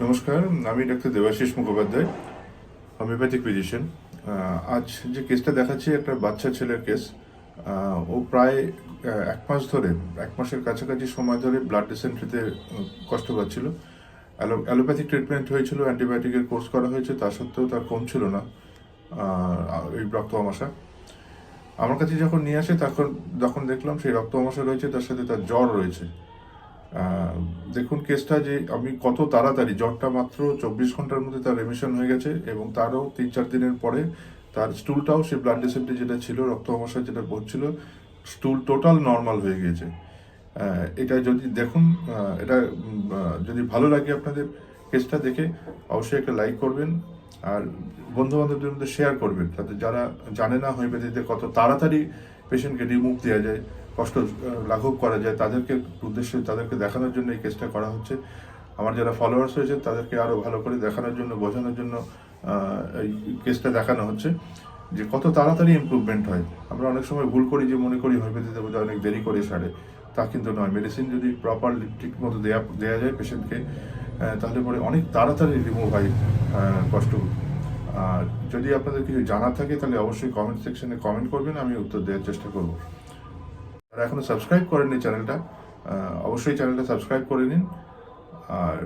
নমস্কার, আমি ডাক্তার দেবাশিস মুখোপাধ্যায়, হোমিওপ্যাথিক ফিজিশিয়ান। আজ যে কেসটা দেখাচ্ছি একটা বাচ্চা ছেলের কেস ও প্রায় এক মাস ধরে, এক মাসের কাছাকাছি সময় ধরে ব্লাড ডিসেন্ট্রিতে কষ্ট পাচ্ছিল। অ্যালো- অ্যালোপ্যাথিক ট্রিটমেন্ট হয়েছিল অ্যান্টিবায়োটিকের কোর্স করা হয়েছে, তা সত্ত্বেও তার কমছিল না এই রক্ত আমাশা আমার কাছে যখন নিয়ে আসে, তখন যখন দেখলাম সেই রক্ত আমাশা রয়েছে, তার সাথে তার জ্বর রয়েছে। দেখুন কেসটা যে আমি কত তাড়াতাড়ি, জ্বরটা মাত্র চব্বিশ ঘণ্টার মধ্যে তার রেমিশন হয়ে গেছে এবং তারও তিন চার দিনের পরে তার স্টুলটাও সে ব্লাড ডিসেন্ট্রি যেটা ছিল, রক্ত আমাশা যেটা পড়ছিল স্টুল টোটাল নর্মাল হয়ে গিয়েছে। এটা যদি দেখুন এটা যদি ভালো লাগে আপনাদের কেসটা দেখে, অবশ্যই একটা লাইক করবেন আর বন্ধু বান্ধবদের মধ্যে শেয়ার করবেন তাতে যারা জানে না হোমিওপ্যাথিতে কত তাড়াতাড়ি পেশেন্টকে রিমুভ দেওয়া যায়। কষ্ট লাঘব করা যায়। তাদেরকে উদ্দেশ্যে তাদেরকে দেখানোর জন্য এই কেসটা করা হচ্ছে। আমার যারা ফলোয়ার্স হয়েছে তাদেরকে আরও ভালো করে দেখানোর জন্য, বোঝানোর জন্য এই কেসটা দেখানো হচ্ছে যে কত তাড়াতাড়ি ইমপ্রুভমেন্ট হয়। আমরা অনেক সময় ভুল করি যে মনে করি হোমিওপ্যাথিতে বোধহয় অনেক দেরি করে সারে। তা কিন্তু নয়। মেডিসিন যদি প্রপারলি ঠিক মতো দেওয়া দেওয়া যায় পেশেন্টকে তাহলে পরে অনেক তাড়াতাড়ি রিমুভ হয় কষ্ট। আর যদি আপনাদের কিছু জানার থাকে, তাহলে অবশ্যই কমেন্ট সেকশনে কমেন্ট করবেন, আমি উত্তর দেওয়ার চেষ্টা করব। যারা এখনও সাবস্ক্রাইব করেননি চ্যানেলটা অবশ্যই চ্যানেলটা সাবস্ক্রাইব করে নিন, আর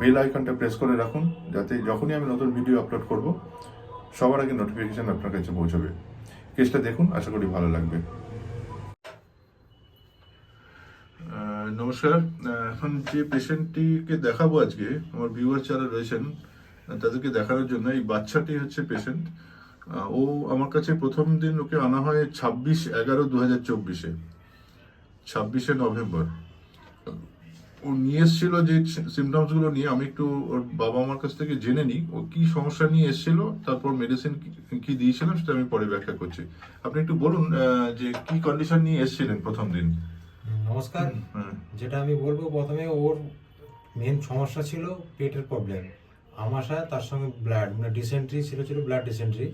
বেল আইকনটা প্রেস করে রাখুন, যাতে যখনই আমি নতুন ভিডিও আপলোড করব, সবার আগে নোটিফিকেশান আপনার কাছে পৌঁছবে। কেসটা দেখুন, আশা করি ভালো লাগবে। নমস্কার। এখন যে পেশেন্টটিকে দেখাবো আজকে, আমার ভিউয়ার যারা রয়েছেন, তাদেরকে দেখানোর জন্য এই বাচ্চাটি হচ্ছে পেশেন্ট ও আমার কাছে প্রথম দিন ওকে আনা হয় ছাব্বিশ এগারো দু হাজার চব্বিশে। ছাব্বিশে নভেম্বর। ও নিয়ে এসেছিল যে সিমটমসগুলো নিয়ে আমি একটু ওর বাবা মার কাছ থেকে জেনে নিই। ও কি সমস্যা নিয়ে এসেছিল তারপর মেডিসিন কি দিয়েছিলাম সেটা আমি পরে ব্যাখ্যা করছি। আপনি একটু বলুন যে কি কন্ডিশন নিয়ে এসেছিলেন প্রথম দিন? নমস্কার। হ্যাঁ। যেটা আমি বলব প্রথমে ওর মেন সমস্যা ছিল পেটের প্রবলেম আমাশা তার সঙ্গে ব্লাড মানে ডিসেন্ট্রি ছিল ছিল ব্লাড ডিসেন্ট্রি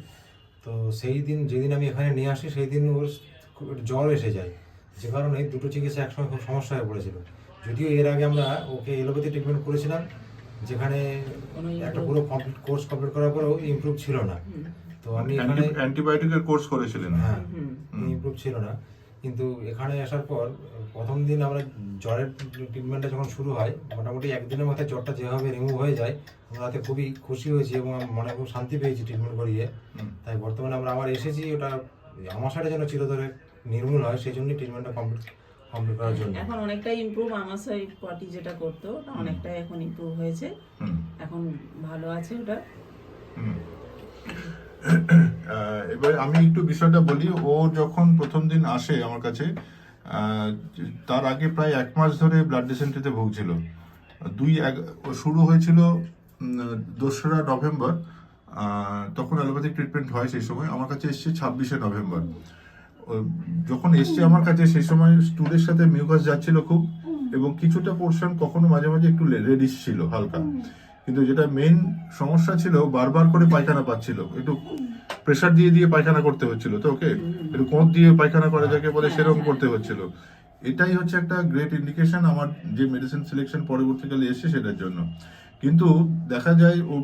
তো সেই দিন যেদিন আমি এখানে নিয়ে আসি সেই দিন ওর জ্বর এসে যায়। যে কারণে দুটো চিকিৎসা একসঙ্গে খুব সমস্যা হয়ে পড়েছিল। যদিও এর আগে আমরা ওকে এলোপ্যাথি ট্রিটমেন্ট করেছিলাম যেখানে একটা পুরো কমপ্লিট কোর্স কমপ্লিট করার পরেও ইমপ্রুভ ছিল না। তো আমি এখানে অ্যান্টিবায়োটিকের কোর্স করেছিলেন। হ্যাঁ ইমপ্রুভ ছিল না। কিন্তু এখানে আসার পর প্রথম দিন আমরা জ্বরের ট্রিটমেন্টটা যখন শুরু হয় মোটামুটি একদিনের মাথায় জ্বরটা যেভাবে রিমুভ হয়ে যায় আমরা তাতে খুবই খুশি হয়েছি এবং মনে খুব শান্তি পেয়েছি ট্রিটমেন্ট করিয়ে। তাই বর্তমানে আমরা আবার এসেছি ওটা আমার সাথে যেন চিরতরে নির্মূল হয় সেই জন্যই ট্রিটমেন্টটা কমপ্লিট কমপ্লিট করার জন্য। এখন অনেকটাই ইমপ্রুভ আমার সেই পটি যেটা করতো ওটা অনেকটাই এখন ইমপ্রুভ হয়েছে। হুম। এখন ভালো আছে ওটা। হুম। এবার আমি একটু বিষয়টা বলি ও যখন প্রথম দিন আসে আমার কাছে তার আগে প্রায় এক মাস ধরে ব্লাড ডিসেন্ট্রিতে ভুগছিল। দুই এক- শুরু হয়েছিল দোসরা নভেম্বর তখন অ্যালোপ্যাথিক ট্রিটমেন্ট হয় সেই সময়। আমার কাছে এসছে ছাব্বিশে নভেম্বর। যখন এসছে আমার কাছে, সেই সময় স্টুলের সাথে মিউকাস যাচ্ছিল খুব এবং কিছুটা পোর্শন কখনো মাঝে মাঝে একটু রেডিশ ছিল হালকা। কিন্তু যেটা মেন সমস্যা ছিল, বারবার করে পায়খানা পাচ্ছিল। একটু প্রেশার দিয়ে দিয়ে পায়খানা করতে হচ্ছিল তো ওকে একটু কোঁত দিয়ে পায়খানা করা যাকে বলে, সেরকম করতে হচ্ছিল। এটাই হচ্ছে একটা গ্রেট ইন্ডিকেশন আমার যে মেডিসিন সিলেকশন পরবর্তীকালে এসছে সেটার জন্য। কিন্তু দেখা যায় ও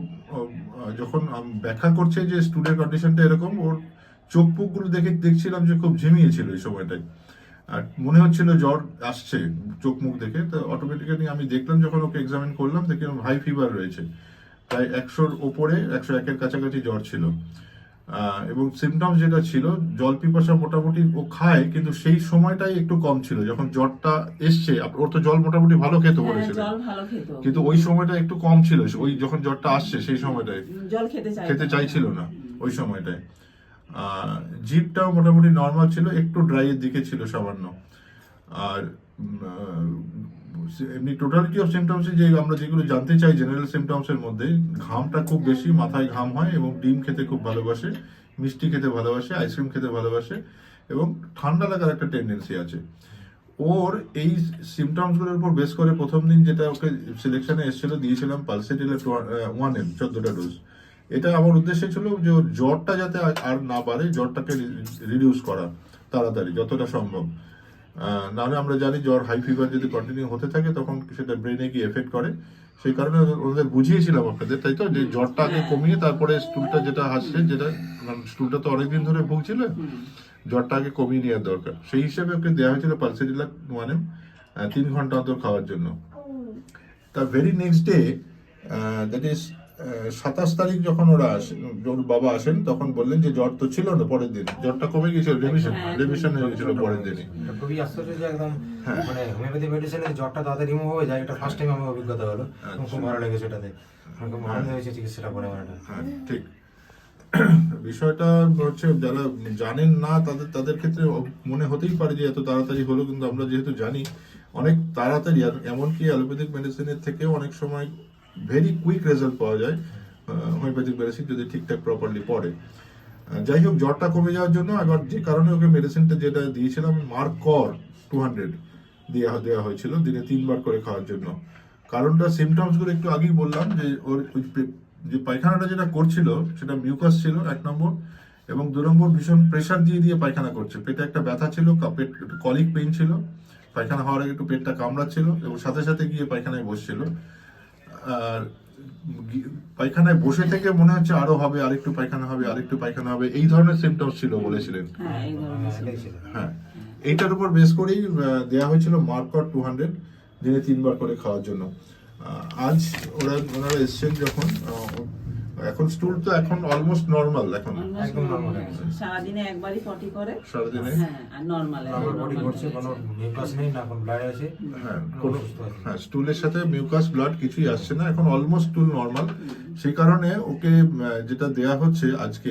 যখন ব্যাখ্যা করছে যে স্টুডেন্ট কন্ডিশনটা এরকম, ওর চোখ মুখগুলো দেখে দেখছিলাম যে খুব ঝিমিয়েছিল এই সময়টায়। আর মনে হচ্ছিল জ্বর আসছে চোখ মুখ দেখে তো অটোমেটিক্যালি আমি দেখলাম যখন ওকে এক্সামিন করলাম দেখলাম হাই ফিভার রয়েছে। প্রায় একশোর ওপরে একশো একের কাছাকাছি জ্বর ছিল। এবং সিমটমস যেটা ছিল জল পিপাসা মোটামুটি ও খায় কিন্তু সেই সময়টাই একটু কম ছিল। যখন জ্বরটা এসছে ওর তো জল মোটামুটি ভালো খেতে হ্যাঁ, বলেছিল। কিন্তু ওই সময়টা একটু কম ছিল। ওই যখন জ্বরটা আসছে সেই সময়টায় জল খেতে চাই খেতে চাইছিল না ওই সময়টায়। আহ, জিভটাও মোটামুটি নর্মাল ছিল একটু ড্রাই এর দিকে ছিল সামান্য। আর এমনি টোটালিটি অফ সিমটমস যে আমরা যেগুলো জানতে চাই জেনারেল সিমটমস এর মধ্যে ঘামটা খুব বেশি মাথায় ঘাম হয় এবং ডিম খেতে খুব ভালোবাসে মিষ্টি খেতে ভালোবাসে আইসক্রিম খেতে ভালোবাসে এবং ঠান্ডা লাগার একটা টেন্ডেন্সি আছে। ওর এই সিমটমসগুলোর উপর বেস করে প্রথম দিন যেটা ওকে সিলেকশনে এসেছিল দিয়েছিলাম পালসেটিলের ওয়ান এম চোদ্দটা ডোজ এটা আমার উদ্দেশ্য ছিল যে ওর জ্বরটা যাতে আর- না বাড়ে জ্বরটাকে রিডিউস করা তাড়াতাড়ি যতটা সম্ভব। নাহলে আমরা জানি জ্বর হাই ফিভার যদি কন্টিনিউ হতে থাকে তখন সেটা ব্রেনে গিয়ে এফেক্ট করে। সেই কারণে ওদের- বুঝিয়েছিলাম আপনাদের তাই তো? যে জ্বরটা আগে কমিয়ে তারপরে স্টুলটা যেটা হাসছে যেটা স্টুলটা তো অনেকদিন ধরে ভুগছিল জ্বরটা আগে কমিয়ে নেওয়ার দরকার। সেই হিসেবে ওকে দেওয়া হয়েছিল পালসেডিলা মানে তিন ঘণ্টা অন্তর খাওয়ার জন্য। তার very next day that is সাতাশ তারিখ যখন ওরা আসেন ওর বাবা আসেন তখন বললেন যে জ্বর তো ছিল না পরের দিন। জ্বরটা কমে গেছিল রেমিশন হ্যাঁ। রেমিশন হয়ে গেছিল পরের দিনই। এটা খুবই আশ্চর্য যে একদম হ্যাঁ। মানে হোমিওপ্যাথি মেডিসিনের জ্বরটা তাড়াতাড়ি রিমুভ হয়ে যায় এটা ফার্স্ট টাইম আমার অভিজ্ঞতা হলো। খুব ভালো লেগেছে এটাতে। খুব আনন্দ হয়েছে চিকিৎসাটা করে আমার হ্যাঁ ঠিক। বিষয়টা হচ্ছে যারা জানেন না তাদের তাদের ক্ষেত্রে মনে হতেই পারে যে এত তাড়াতাড়ি হলো কিন্তু আমরা যেহেতু জানি অনেক তাড়াতাড়ি আর এমনকি অ্যালোপ্যাথিক মেডিসিনের থেকেও অনেক সময় ভেরি কুইক রেজাল্ট পাওয়া যায় হোমিওপ্যাথিক মেডিসিন যদি ঠিকঠাক প্রপারলি পড়ে। যাই হোক, জ্বরটা কমে যাওয়ার জন্য এবার যে কারণে ওকে মেডিসিনটা যেটা দিয়েছিলাম মার্ক কর টু হান্ড্রেড দেওয়া দেওয়া হয়েছিল, দিনে তিনবার করে খাওয়ার জন্য। কারণটা সিমটমসগুলো একটু আগেই বললাম যে, ওর যে পায়খানাটা যেটা করছিল, সেটা মিউকাস ছিল, এক নম্বর, এবং দু নম্বর ভীষণ প্রেশার দিয়ে দিয়ে পায়খানা করছে। পেটে একটা ব্যথা ছিল পেট কলিক পেইন ছিল, পায়খানা হওয়ার আগে একটু পেটটা কামড়াচ্ছিল, এবং সাথে সাথে গিয়ে পায়খানায় বসছিল। পায়খানায় বসে থেকে মনে হচ্ছে আরও হবে আরেকটু পায়খানা হবে আরেকটু পায়খানা হবে। এই ধরনের সিমটমস ছিল বলেছিলেন। হ্যাঁ এই ধরনের হ্যাঁ, হ্যাঁ। এইটার উপর বেস করেই দেওয়া দেয়া হয়েছিল মার্কট টু হান্ড্রেড দিনে তিনবার করে খাওয়ার জন্য। আজ ওরা ওনারা এসছেন যখন এখন স্টুল তো এখন অলমোস্ট নর্মাল এখন। একদম। হয়ে গেছে। সারাদিনে একবারই পটি করে। সারাদিনে? হ্যাঁ আর নর্মাল বডি ঘটছে কোনো মিউকাস নেই না কোনো ব্লাড আছে। হ্যাঁ কোনো। হ্যাঁ স্টুলের সাথে মিউকাস ব্লাড কিছুই আসছে না। এখন অলমোস্ট স্টুল নর্মাল সেই কারণে ওকে যেটা দেয়া হচ্ছে আজকে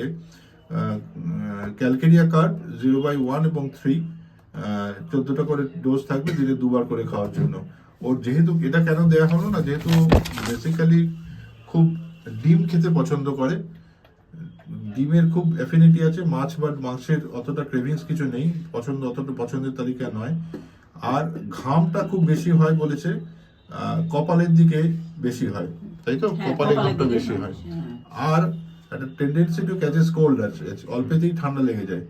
calcarea carb zero by one এবং থ্রি চোদ্দটা করে ডোজ থাকবে দিনে দুবার করে খাওয়ার জন্য। ওর যেহেতু এটা কেন দেয়া হলো না? যেহেতু বেসিক্যালি খেতে পছন্দ করে। ডিমের খুব অ্যাফিনিটি আছে মাছ বা মাংসের অতটা ক্রেভিংস কিছু নেই পছন্দ অতটা পছন্দের তালিকা নয়। আর ঘামটা খুব বেশি হয় বলেছে আহ, কপালের দিকে বেশি হয়। তাই তো? হ্যাঁ, কপালের ঘামটা বেশি হয়, হয়। আর একটা টেন্ডেন্সি টু ক্যাচেস কোল্ড আছে অল্পেতেই ঠান্ডা লেগে যায়।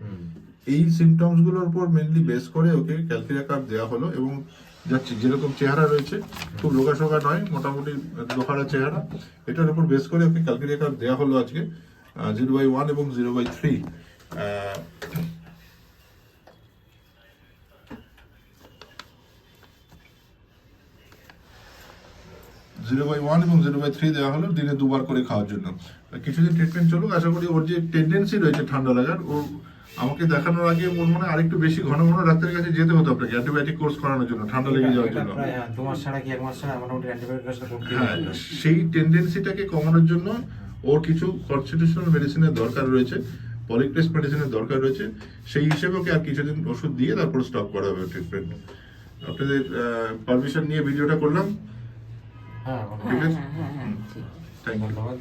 এই সিমটমসগুলোর উপর মেনলি বেস করে ওকে ক্যালকিরিয়া কার্ড দেওয়া হলো এবং যাচ্ছে। যেরকম চেহারা রয়েছে, খুব সোগা নয়, মোটামুটি লোহারা চেহারা। এটার উপর বেস করে ওকে ক্যালকিরিয়া কার্ড দেওয়া হলো আজকে জিরো বাই ওয়ান এবং zero by three. Zero by one এবং জিরো বাই থ্রি দেওয়া হলো দিনে দুবার করে খাওয়ার জন্য। কিছুদিন ট্রিটমেন্ট চলুক, আশা করি ওর যে টেন্ডেন্সি রয়েছে ঠান্ডা লাগার, ও আমাকে দেখানোর আগে মনে হয় আরেকটু বেশি ঘন ঘন ডাক্তারের কাছে যেতে হতো আপনাকে অ্যান্টিবায়োটিক কোর্স করানোর জন্য ঠান্ডা লেগে যাওয়ার জন্য। প্রায় হ্যাঁ, ছাড়া কি এক মাস ছাড়া মোটামুটি অ্যান্টিবায়োটিক কাজটা করতে হ্যাঁ সেই টেন্ডেন্সিটাকে কমানোর জন্য ওর কিছু কনস্টিটিউশনাল মেডিসিনের দরকার রয়েছে পলিক্রেস্ট মেডিসিনের দরকার রয়েছে সেই হিসেবে ওকে আর কিছুদিন ওষুধ দিয়ে তারপর স্টপ করা হবে ট্রিটমেন্ট আপনাদের পারমিশন নিয়ে ভিডিওটা করলাম। হ্যাঁ ঠিক আছে? হ্যাঁ হ্যাঁ থ্যাংক ইউ ধন্যবাদ।